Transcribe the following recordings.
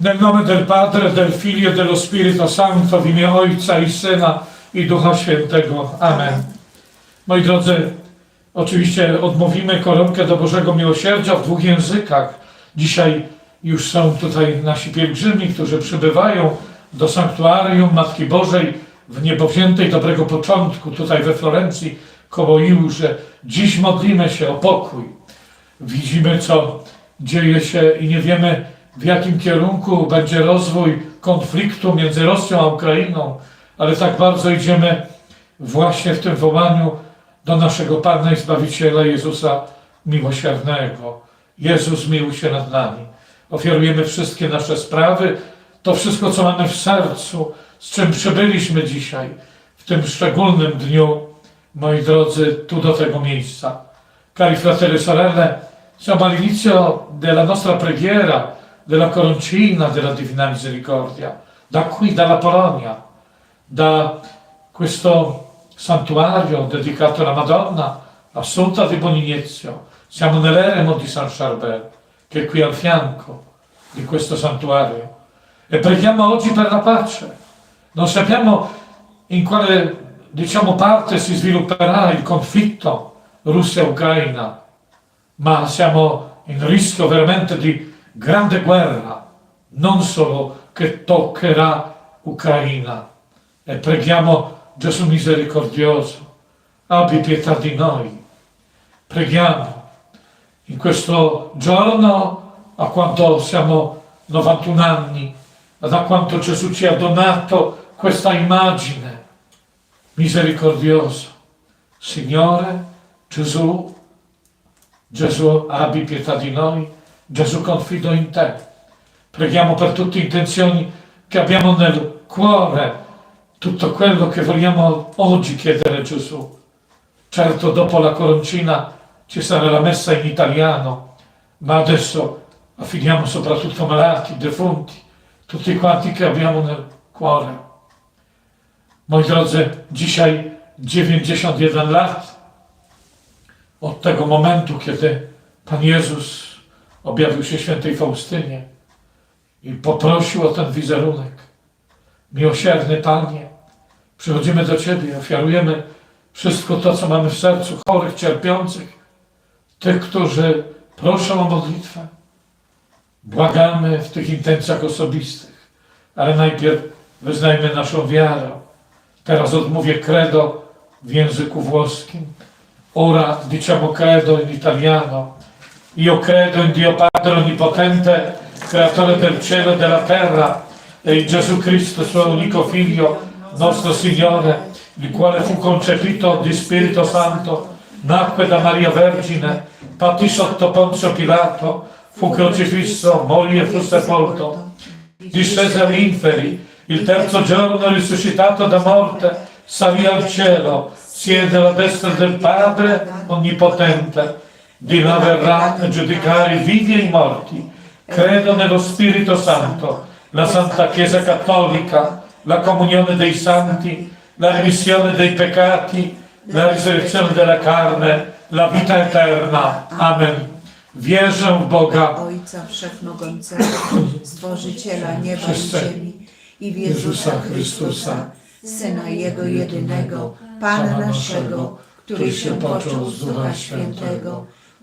Nel nome del Padre, del Figlio e dello Spirito Santo, w imię Ojca i Syna i Ducha Świętego. Amen. Moi drodzy, oczywiście odmówimy koronkę do Bożego Miłosierdzia w dwóch językach. Dzisiaj już są tutaj nasi pielgrzymi, którzy przybywają do sanktuarium Matki Bożej w niebowziętej dobrego początku, tutaj we Florencji, koło Iłże. Dziś modlimy się o pokój. Widzimy, co dzieje się i nie wiemy, w jakim kierunku będzie rozwój konfliktu między Rosją a Ukrainą, ale tak bardzo idziemy właśnie w tym wołaniu do naszego Pana i Zbawiciela Jezusa Miłosiernego. Jezus miłuj się nad nami. Ofiarujemy wszystkie nasze sprawy, to wszystko, co mamy w sercu, z czym przybyliśmy dzisiaj, w tym szczególnym dniu, moi drodzy, tu do tego miejsca. Cari fratelli e sorelle, siamo all'inizio della nostra preghiera, della coroncina della Divina Misericordia, da qui, dalla Polonia, da questo santuario dedicato alla Madonna, Assunta di Bonignezio. Siamo nell'eremo di San Charbel, che è qui al fianco di questo santuario. E preghiamo oggi per la pace. Non sappiamo in quale diciamo, parte si svilupperà il conflitto Russia-Ucraina, ma siamo in rischio veramente di grande guerra, non solo che toccherà Ucraina. E preghiamo Gesù misericordioso, abbi pietà di noi. Preghiamo in questo giorno, a quanto siamo 91 anni, da quanto Gesù ci ha donato questa immagine misericordioso. Signore Gesù, Gesù abbi pietà di noi, Gesù confido in te. Preghiamo per tutte le intenzioni che abbiamo nel cuore, tutto quello che vogliamo oggi chiedere a Gesù. Certo, dopo la coroncina ci sarà la messa in italiano, ma adesso affidiamo soprattutto malati, defunti, tutti quanti che abbiamo nel cuore. Moi drodzy, dzisiaj 91 lat od tego momentu, kiedy Pan Jezus objawił się świętej Faustynie i poprosił o ten wizerunek. Miłosierny Panie, przychodzimy do Ciebie, ofiarujemy wszystko to, co mamy w sercu, chorych, cierpiących, tych, którzy proszą o modlitwę. Błagamy w tych intencjach osobistych, ale najpierw wyznajmy naszą wiarę. Teraz odmówię credo w języku włoskim. Ora diciamo credo in italiano. Io credo in Dio Padre Onnipotente, creatore del cielo e della terra, e in Gesù Cristo, suo unico Figlio, nostro Signore, il quale fu concepito di Spirito Santo, nacque da Maria Vergine, patì sotto Ponzio Pilato, fu crocifisso, morì e fu sepolto, discese agli inferi, il terzo giorno risuscitato da morte, salì al cielo, siede alla destra del Padre Onnipotente, di a giudicare vivi e morti. Credo nello Spirito Santo, la Santa Chiesa Cattolica, la comunione dei santi, la remissione dei peccati, la risurrezione della carne, la vita eterna. Amen. Wierzę w Boga, Ojca Wszechmogącego, Stworzyciela nieba i ziemi i w Jezusa Chrystusa, Syna Jego jedynego, Pana naszego, który się począł z Ducha Świętego,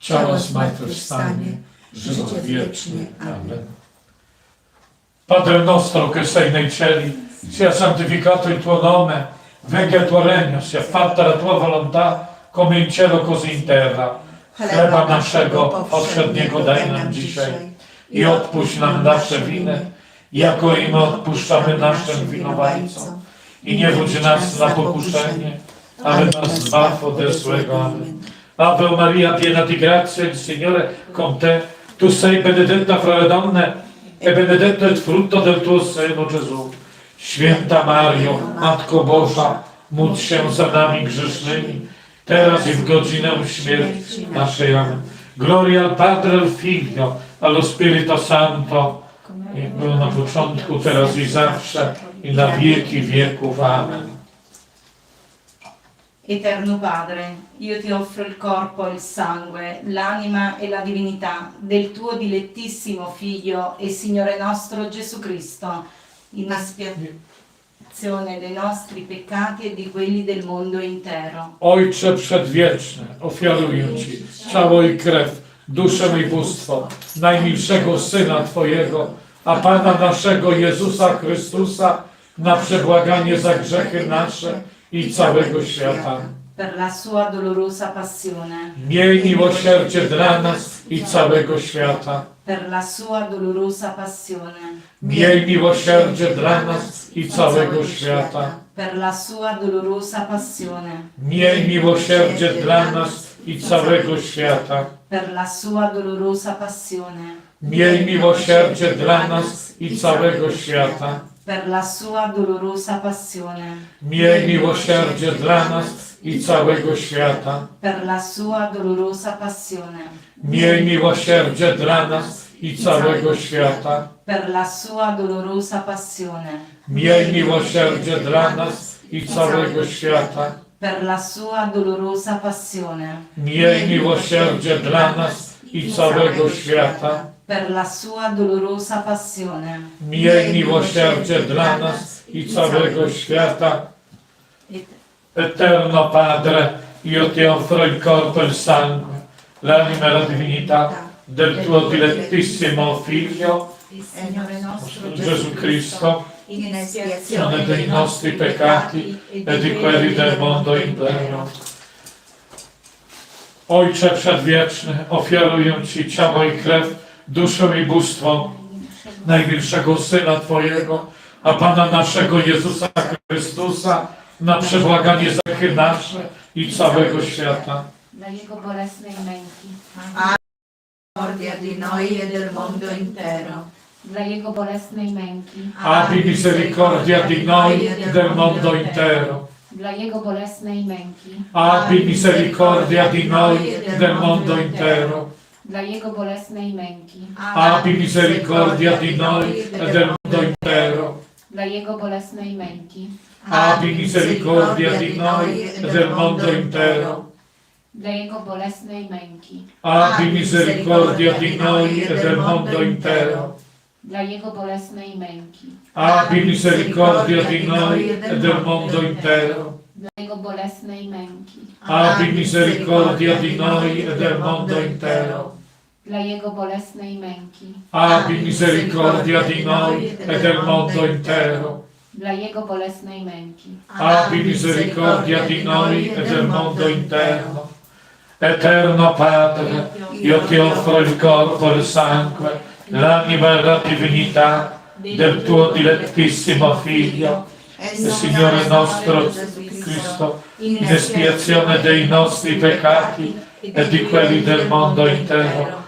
ciała zmartwychwstanie, życie wieczne. Amen. Padre nostro che sei nei cieli, sia santificato il tuo nome, venga il tuo regno, sia fatta la tua volontà come in cielo così in terra. Chleba naszego powszedniego daj nam dzisiaj i odpuść nam nasze winy, jako i my odpuszczamy naszym winowajcom. I nie wódź nas na pokuszenie, ale nas zbaw ode złego. Amen. Ave Maria, piena di grazia, il Signore con te. Tu sei benedetta fra le donne e benedetto è il frutto del tuo seno, Gesù. Święta Mario, Matko Boża, módl się za nami grzesznymi, teraz i w godzinę śmierci naszej. Amen. Gloria al Padre, al Figlio, allo Spirito Santo, jak było na początku, teraz i zawsze, i na wieki wieków. Amen. Eterno Padre, io ti offro il corpo il sangue, l'anima e la divinità del tuo dilettissimo Figlio e Signore nostro Gesù Cristo, in espiazione dei nostri peccati e di quelli del mondo intero. Ojcze Przedwieczny, ofiaruję Ci ciało i krew, duszę i bóstwo najmilszego Syna Twojego, a Pana naszego Jezusa Chrystusa na przebłaganie za grzechy nasze i całego świata. Per la sua dolorosa passione, Miej miłosierdzie dla nas i całego świata. per la sua dolorosa passione, Miej miłosierdzie dla nas i całego świata. per la sua dolorosa passione, Miej miłosierdzie dla nas i całego świata. per la sua dolorosa passione. Miej miłosierdzie dla nas i całego świata. Per la sua dolorosa passione, Miej miłosierdzie dla nas i całego świata. per la sua dolorosa passione, Miej miłosierdzie dla nas i całego świata. per la sua dolorosa passione, Miej miłosierdzie dla nas i całego świata. per la sua dolorosa passione, Miej miłosierdzie dla nas i całego świata. Per la sua dolorosa passione. Miej miłosierdzie dla nas i całego świata. Et- Eterno Padre, io ti offro il corpo e il sangue, l'anima e la divinità del tuo dilettissimo Figlio, Il Signore nostro Gesù Cristo, in espiazione dei nostri peccati e di quelli del mondo intero. Ojcze Przedwieczny, ofiaruję Ci ciało i krew, duszę i bóstwo najmilszego Syna Twojego, a Pana naszego Jezusa Chrystusa, na przebłaganie za grzechy nasze i całego świata. dla Jego bolesnej męki, Misericordia di noi e del mondo intero. dla Jego bolesnej męki, Abbi misericordia di noi e del mondo intero. dla Jego bolesnej męki, Abbi misericordia di noi e del mondo intero. Dla Jego bolesnej męki, Abbi misericordia di noi e del mondo intero. dla Jego bolesnej męki, Abbi misericordia di noi e del mondo intero. dla Jego bolesnej męki, Abbi misericordia di noi e del mondo intero. dla Jego bolesnej męki, Abbi misericordia di noi e del mondo intero. dla Jego bolesnej męki, Abbi misericordia di noi e del mondo intero. Dla Jego bolesnej męki, Abbi misericordia di noi e del mondo intero. dla Jego bolesnej męki, Abbi misericordia di noi e del mondo intero. Eterno Padre, io ti offro il corpo e il sangue, l'anima e la divinità del tuo dilettissimo Figlio, il Signore nostro Cristo, in espiazione dei nostri peccati e di quelli del mondo intero.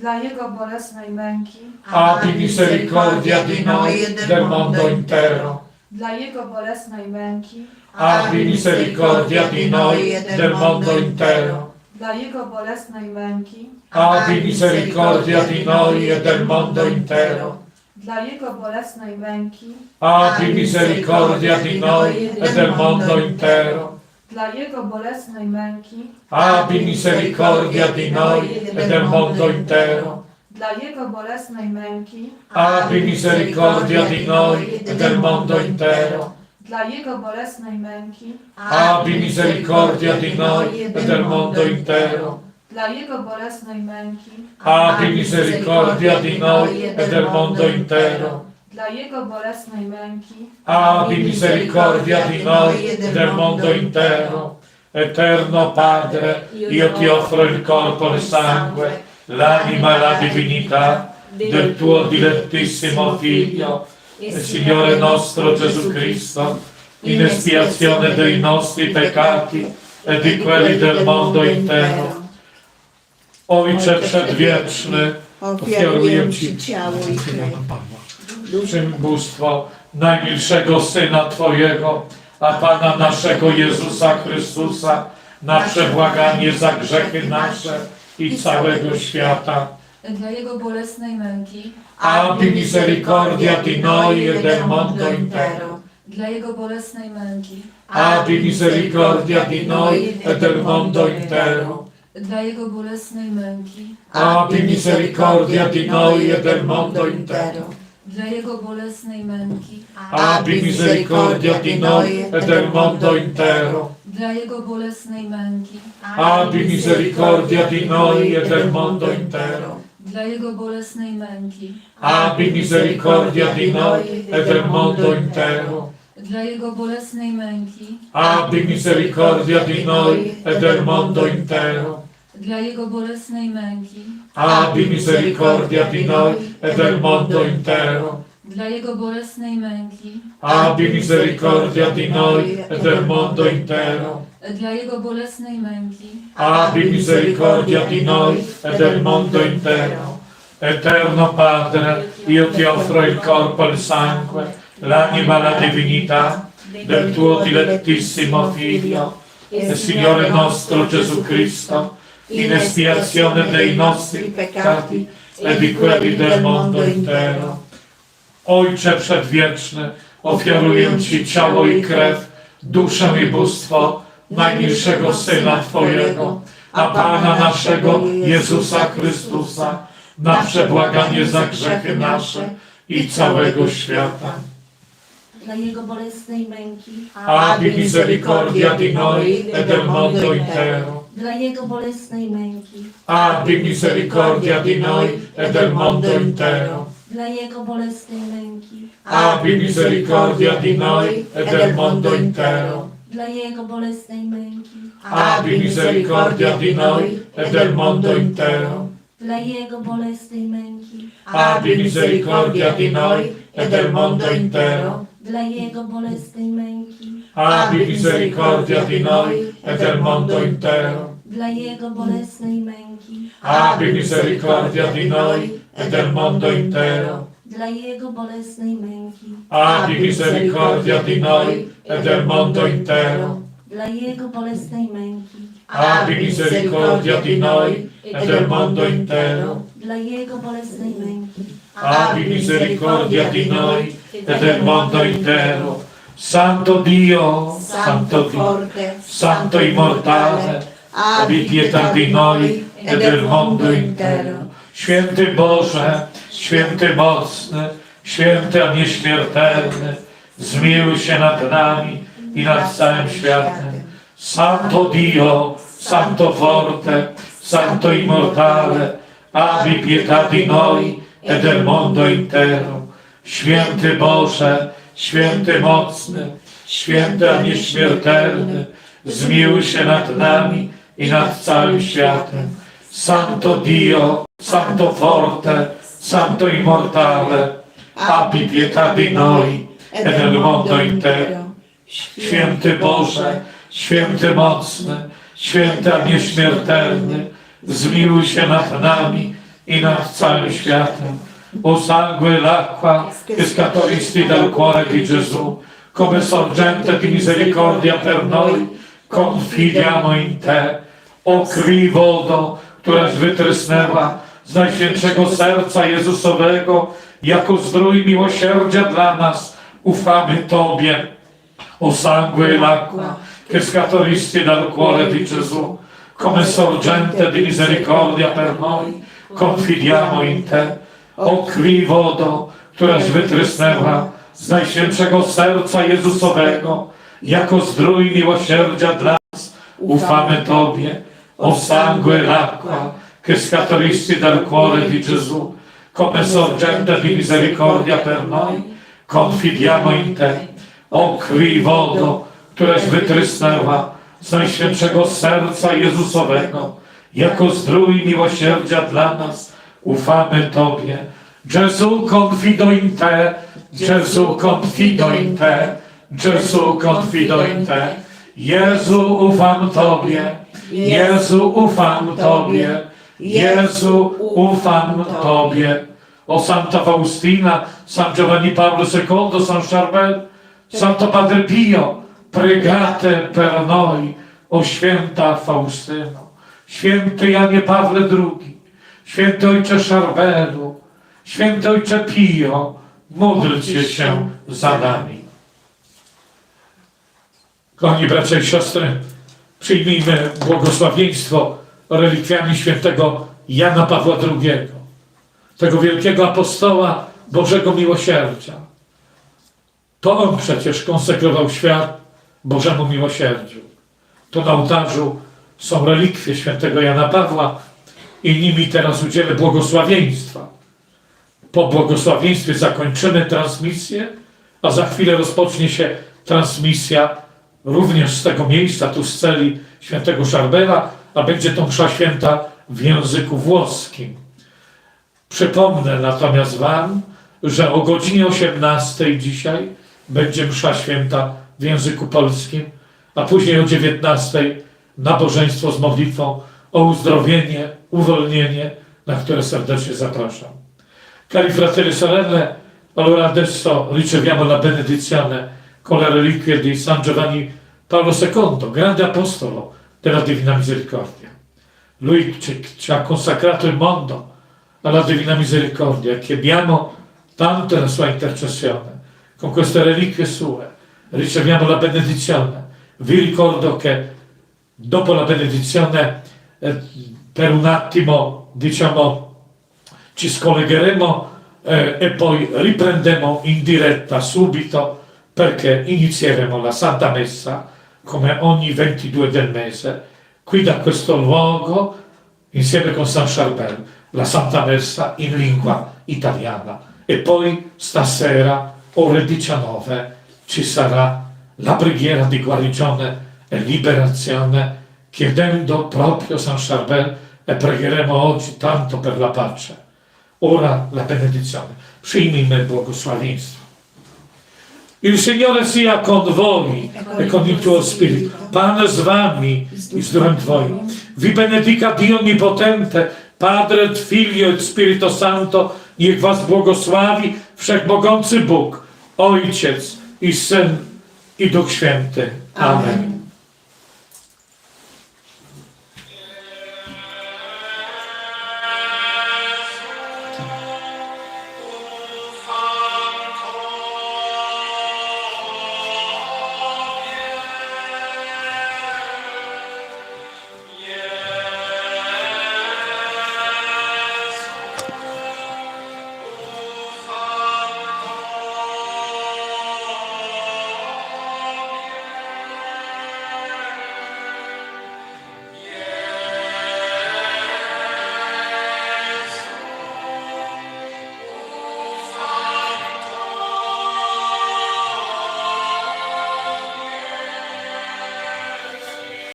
Dla Jego bolesnej męki, Abbi misericordia di noi e del mondo intero. dla Jego bolesnej męki, Abbi misericordia di noi e del mondo intero. dla Jego bolesnej męki, Abbi misericordia di noi e del mondo intero. dla Jego bolesnej męki, Abbi misericordia di noi e del mondo intero. Dla Jego bolesnej męki, Abbi misericordia di noi e del mondo intero. dla Jego bolesnej męki, Abbi misericordia di noi e del mondo intero. dla Jego bolesnej męki, Abbi misericordia di noi e del mondo intero. dla Jego bolesnej męki, Abbi misericordia di noi e del mondo intero. Dla Jego bolesnej męki, Abbi misericordia di noi e del mondo intero. Eterno Padre, io ti offro il corpo e il sangue, l'anima e la divinità del tuo dilettissimo Figlio, e Signore nostro Gesù Cristo, in espiazione dei nostri peccati e di quelli del mondo intero. Ojcze Przedwieczny, Ofiaruję Ci ciało i krew. Czym bóstwo najmilszego Syna Twojego, a Pana naszego Jezusa Chrystusa, na przebłaganie za grzechy nasze i całego świata. dla Jego bolesnej męki, Abbi misericordia di noi e del mondo intero. dla Jego bolesnej męki, Abbi misericordia di noi e del mondo intero. dla Jego bolesnej męki, Abbi misericordia di noi e del mondo intero. Dla Jego bolesnej męki, Abbi misericordia di noi e del mondo intero. dla Jego bolesnej męki, Abbi misericordia di noi e del mondo intero. dla Jego bolesnej męki, Abbi misericordia di noi e del mondo intero. dla Jego bolesnej męki, Abbi misericordia di noi e del mondo intero. Dla Jego bolesnej męki, Abbi misericordia di noi e del mondo intero. dla Jego bolesnej męki, Abbi misericordia di noi e del mondo intero. dla Jego bolesnej męki, Abbi misericordia di noi e del mondo intero. Eterno Padre, io ti offro il corpo e il sangue, l'anima e la divinità del tuo dilettissimo Figlio, e Signore nostro Gesù Cristo, in espiazione dei nostri peccati e di quelli del mondo intero. Ojcze Przedwieczny, ofiaruję Ci ciało i krew, duszę i bóstwo najmilszego Syna Twojego, a Pana naszego Jezusa Chrystusa, na przebłaganie za grzechy nasze i całego świata. dla Jego bolesnej męki, Abbi misericordia di noi e del mondo intero. Dla Jego bolesnej męki, Abbi misericordia di noi e del mondo intero. dla Jego bolesnej męki, Abbi misericordia di noi e del mondo intero. dla Jego bolesnej męki, Abbi misericordia di noi e del mondo intero. dla Jego bolesnej męki, Abbi misericordia di noi e del mondo intero. dla Jego bolesnej męki, Abbi misericordia di noi e del mondo intero. dla Jego bolesnej męki, Abbi misericordia di noi e del mondo intero. dla Jego bolesnej męki, Abbi misericordia di noi e del mondo intero. dla Jego bolesnej męki, Abbi misericordia di noi e del mondo intero. dla Jego bolesnej męki, Abbi misericordia di noi e del mondo intero. Santo Dio, Santo forte, Santo immortale, abbi pietà di noi e del mondo intero. Święty Boże, święty mocny, święty a nieśmiertelny, zmiłuj się nad nami i nad całym światem. Santo Dio, Santo forte, Santo immortale, abbi pietà di noi e del mondo intero. Święty Boże, święty mocny, święty a nieśmiertelny, zmiłuj się nad nami i nad całym światem. Santo Dio, Santo forte, Santo immortale, abbi pietà di noi e del mondo intero. Święty Boże, święty mocny, święty a nieśmiertelny, zmiłuj się nad nami i nad całym światem. O sangue l'acqua che scaturisti dal cuore di Gesù, come sorgente di misericordia per noi, confidiamo in Te. O krwi wodo, któraś wytrysnęła z Najświętszego Serca Jezusowego, jako zdrój miłosierdzia dla nas, ufamy Tobie. O sangue l'acqua che scaturisti dal cuore di Gesù, come sorgente di misericordia per noi, confidiamo in Te. O krwi wodo, któraś wytrysnęła z Najświętszego Serca Jezusowego, jako zdrój miłosierdzia dla nas, ufamy Tobie. o sangue l'acqua che scaturisti dal cuore di Gesù, come sorgente di misericordia per noi, confidiamo in Te. O krwi wodo, któraś wytrysnęła z Najświętszego Serca Jezusowego, jako zdrój miłosierdzia dla nas, ufamy Tobie. Gesù confido in Te, Gesù confido in Te, Gesù confido in Te. Jezu, ufam Tobie, Jezu, ufam Tobie, Jezu, ufam Tobie. O Santa Faustina, San Giovanni Paolo II, San Charbel, Santo Padre Pio, pregate per noi, o święta Faustyno, święty Janie Pawle II, święty Ojcze Charbelu, święty Ojcze Pio, módlcie się za nami. Kochani bracia i siostry, przyjmijmy błogosławieństwo relikwiami świętego Jana Pawła II, tego wielkiego apostoła Bożego Miłosierdzia. To on przecież konsekrował świat Bożemu Miłosierdziu. To na ołtarzu są relikwie świętego Jana Pawła i nimi teraz udzielę błogosławieństwa. Po błogosławieństwie zakończymy transmisję, a za chwilę rozpocznie się transmisja również z tego miejsca, tu z celi świętego Szarbela, a będzie to msza święta w języku włoskim. Przypomnę natomiast Wam, że o godzinie 18 dzisiaj będzie msza święta w języku polskim, a później o 19 nabożeństwo z modlitwą o uzdrowienie, uwolnienie, na które serdecznie zapraszam. Cari fratelli e sorelle, allora adesso riceviamo la benedizione con le reliquie di San Giovanni Paolo II, grande apostolo della Divina Misericordia. Lui ci, ci ha consacrato il mondo alla Divina Misericordia e chiediamo tanto la sua intercessione. Con queste reliquie sue riceviamo la benedizione. Vi ricordo che dopo la benedizione, eh, per un attimo, diciamo, ci scollegheremo eh, e poi riprenderemo in diretta subito perché inizieremo la Santa Messa come ogni 22 del mese qui da questo luogo insieme con San Charbel la Santa Messa in lingua italiana. E poi stasera ore 19 ci sarà la preghiera di guarigione e liberazione chiedendo proprio San Charbel e pregheremo oggi tanto per la pace ora la benedizione przyjmijmy błogosławieństwo Il Signore sia con voi e con il tuo spirito. Pan z wami i z duchem twoim. Vi benedica Dio Onnipotente, Padre, Figlio e Spirito Santo, niech was błogosławi Wszechmogący Bóg, Ojciec i Syn i Duch Święty. Amen.